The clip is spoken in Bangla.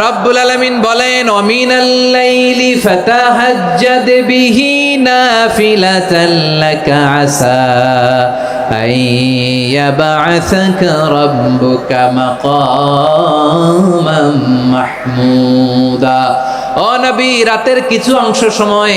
রব্বুল আলামিন বলেন, অমিনাল লাইলি ফাতাহাজ্জাদ বিহি নাফিলাতান লাকা আসা আন ইয়াবআসাকা রাব্বুকা মাকামান মাহমুদা। ও নবী, রাতের কিছু অংশ সময়